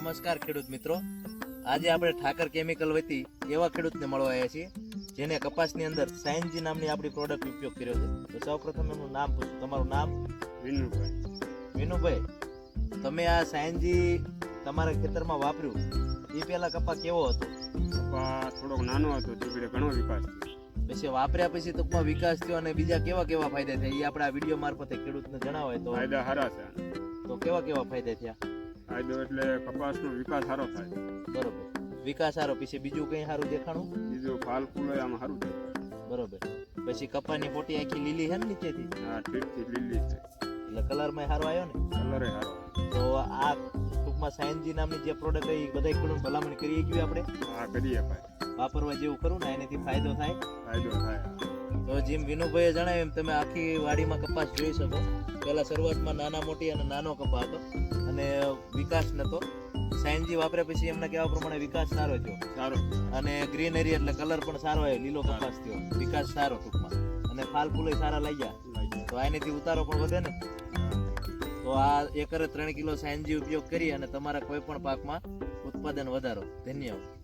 નમસ્કાર ખેડૂત મિત્રો. આજે આપણે ઠાકર કેમિકલ વતી એવા ખેડૂતને મળવા આવ્યા છીએ જેને કપાસની અંદર સાયન્સજી નામની આપણી પ્રોડક્ટ ઉપયોગ કર્યો છે. તો સૌપ્રથમ એમનું નામ પૂછું. તમારું નામ? વિનુભાઈ. વિનુભાઈ તમે આ સાયન્સજી તમારા ખેતરમાં વાપર્યું? એ પહેલા કપા કેવો હતો? કપા થોડોક નાનો હતો તે ઘણો વિકાસ પછી વાપર્યા પછી ટૂંકમાં વિકાસ થયો અને બીજા કેવા કેવા ફાયદા થયા? એ આપણે આ વીડિયો મારફતે ખેડૂતને જણાવે તો ફાયદા સારા છે. તો કેવા કેવા ફાયદા થયા? ફાયદો એટલે કપાસનો વિકાસ સારો થાય. બરોબર. વિકાસ સારો પછી બીજું કંઈ સારું દેખાણું? બીજું ફાલ ફૂલો આમાં સારું થાય બરોબર. પછી કપાની પોટી આખી લીલી છે ને નીચેથી? આ ઠીકથી લીલી છે. એટલે કલરમાં સારો આવ્યો ને? કલરે સારો તો આ ટૂંકમાં સાયન્સજી નામની જે પ્રોડક્ટ એ બધા ખેડૂત ભલામણ કરીએ કે આપણે? હા કરીએ ભાઈ. વાપરવા જેવું કરું ને એનાથી ફાયદો થાય? ફાયદો થાય. તો જેમ વિનુભાઈએ જણાવ્યું એમ તમે આખી વાડીમાં કપાસ જોઈ શકો. પહેલા શરૂઆતમાં નાના મોટી અને નાનો કપા હતો. વિકાસ નતો. સાયન્સજી વાપર્યા પછી એમના કહેવા પ્રમાણે વિકાસ સારો થયો. સારો. અને ગ્રીનરી એટલે કલર પણ સારો આવ્યો લીલો કપાસ થયો. વિકાસ સારો ટૂંકમાં. અને ફાલ ફૂલે સારા લાગ્યા. ગયા તો આનેથી ઉતારો પણ વધે ને. તો આ એકરે ત્રણ કિલો સાયન્સજી ઉપયોગ કરી અને તમારા કોઈ પણ પાકમાં ઉત્પાદન વધારો. ધન્યવાદ.